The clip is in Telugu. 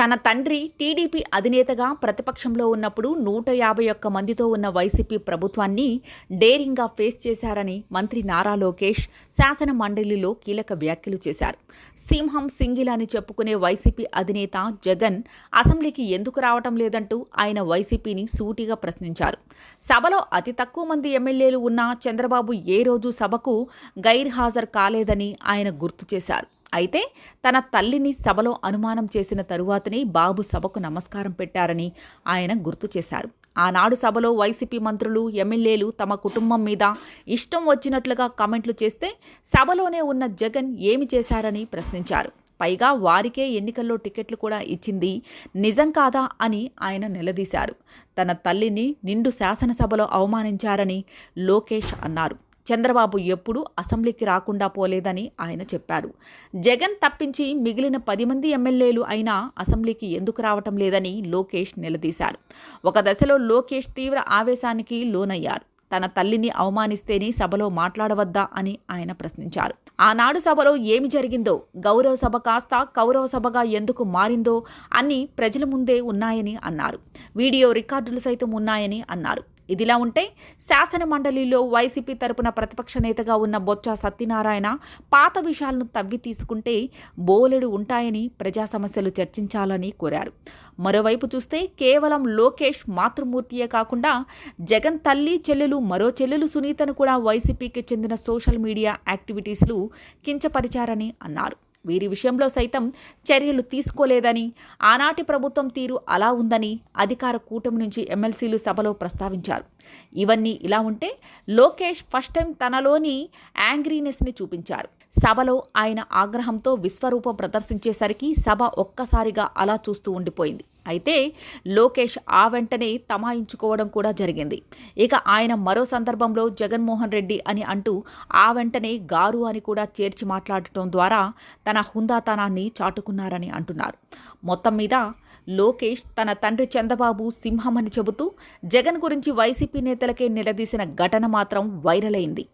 తన తండ్రి టీడీపీ అధినేతగా ప్రతిపక్షంలో ఉన్నప్పుడు నూట యాభై ఒక్క మందితో ఉన్న వైసీపీ ప్రభుత్వాన్ని డేరింగ్గా ఫేస్ చేశారని మంత్రి నారా లోకేష్ శాసన మండలిలో కీలక వ్యాఖ్యలు చేశారు. సింహం సింగిల్ అని చెప్పుకునే వైసీపీ అధినేత జగన్ అసెంబ్లీకి ఎందుకు రావటం లేదంటూ ఆయన వైసీపీని సూటిగా ప్రశ్నించారు. సభలో అతి తక్కువ మంది ఎమ్మెల్యేలు ఉన్న చంద్రబాబు ఏ రోజు సభకు గైర్హాజరు కాలేదని ఆయన గుర్తు చేశారు. అయితే తన తల్లిని సభలో అనుమానం చేసిన తరువాత తరువాతనే బాబు సభకు నమస్కారం పెట్టారని ఆయన గుర్తు చేశారు. ఆనాడు సభలో వైసీపీ మంత్రులు ఎమ్మెల్యేలు తమ కుటుంబం మీద ఇష్టం వచ్చినట్లుగా కామెంట్లు చేస్తే సభలోనే ఉన్న జగన్ ఏమి చేశారని ప్రశ్నించారు. పైగా వారికే ఎన్నికల్లో టికెట్లు కూడా ఇచ్చింది నిజం కాదా అని ఆయన నిలదీశారు. తన తల్లిని నిండు శాసనసభలో అవమానించారని లోకేష్ అన్నారు. చంద్రబాబు ఎప్పుడూ అసెంబ్లీకి రాకుండా పోలేదని ఆయన చెప్పారు. జగన్ తప్పించి మిగిలిన పది మంది ఎమ్మెల్యేలు అయినా అసెంబ్లీకి ఎందుకు రావటం లేదని లోకేష్ నిలదీశారు. ఒక దశలో లోకేష్ తీవ్ర ఆవేశానికి లోనయ్యారు. తన తల్లిని అవమానిస్తేనే సభలో మాట్లాడవద్దా అని ఆయన ప్రశ్నించారు. ఆనాడు సభలో ఏమి జరిగిందో గౌరవ సభ కాస్త కౌరవ సభగా ఎందుకు మారిందో అన్ని ప్రజల ముందే ఉన్నాయని అన్నారు. వీడియో రికార్డులు సైతం ఉన్నాయని అన్నారు. ఇదిలా ఉంటే శాసన మండలిలో వైసీపీ తరపున ప్రతిపక్ష నేతగా ఉన్న బొత్స సత్యనారాయణ పాత విషయాలను తవ్వి తీసుకుంటే బోలెడు ఉంటాయని ప్రజా సమస్యలు చర్చించాలని కోరారు. మరోవైపు చూస్తే కేవలం లోకేష్ మాతృమూర్తియే కాకుండా జగన్ తల్లి చెల్లెలు మరో చెల్లెలు సునీతను కూడా వైసీపీకి చెందిన సోషల్ మీడియా యాక్టివిటీస్లు కించపరిచారని అన్నారు. వీరి విషయంలో సైతం చర్యలు తీసుకోలేదని ఆనాటి ప్రభుత్వం తీరు అలా ఉందని అధికార కూటమి నుంచి ఎమ్మెల్సీలు సభలో ప్రస్తావించారు. ఇవన్నీ ఇలా ఉంటే లోకేష్ ఫస్ట్ టైం తనలోని యాంగ్రీనెస్ని చూపించారు. సభలో ఆయన ఆగ్రహంతో విశ్వరూపం ప్రదర్శించేసరికి సభ ఒక్కసారిగా అలా చూస్తూ ఉండిపోయింది. అయితే లోకేష్ ఆ వెంటనే తమాయించుకోవడం కూడా జరిగింది. ఇక ఆయన మరో సందర్భంలో జగన్మోహన్ రెడ్డి అని అంటూ ఆ వెంటనే గారు అని కూడా చేర్చి మాట్లాడటం ద్వారా తన హుందాతనాన్ని చాటుకున్నారని అంటున్నారు. మొత్తం మీద లోకేష్ తన తండ్రి చంద్రబాబు సింహం అని చెబుతూ జగన్ గురించి వైసీపీ నేతలకే నిలదీసిన ఘటన మాత్రం వైరల్ అయింది.